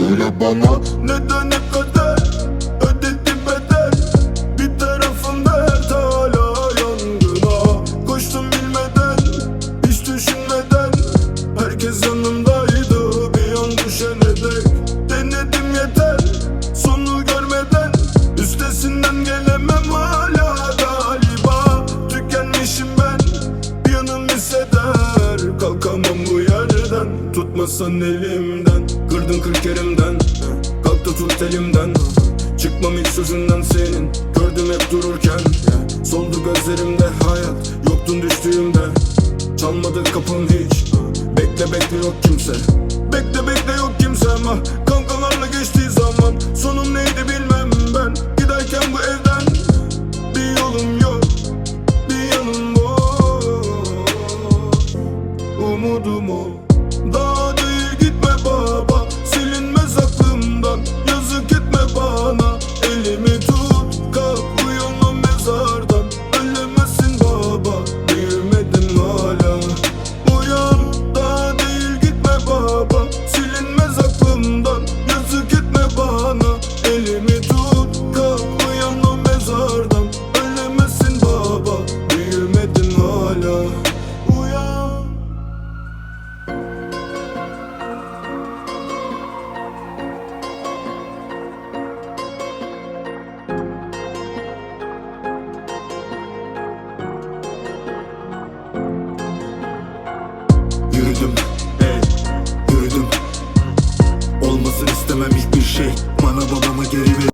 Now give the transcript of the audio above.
Söyle bana Neden hep kadar ödedi bedel. Bir tarafımda her hala yangına. Koştum bilmeden hiç düşünmeden. Herkes yanımdaydı bir an düşene dek Denedim yeter sonu görmeden. Üstesinden gelemem hala galiba. Tükenmişim ben bir yanım hisseder. Kalkamam bu yerden tutmasan elimden. Kırdın kırk yerimden Kalk da tut elimden Çıkmam hiç sözünden senin Gördüm hep dururken. Soldu gözlerimde hayat Yoktun düştüğümde. Çalmadı kapım hiç Bekle bekle yok kimse. Bekle bekle yok kimse ama Kankalarla geçtiği zaman Sonum neydi bilmem ben. Giderken bu evden Bir yolum yok Bir yanım boş Umudum o Daha Yürüdüm, ey, yürüdüm. Olmasın istemem hiçbir şey. Bana babama geri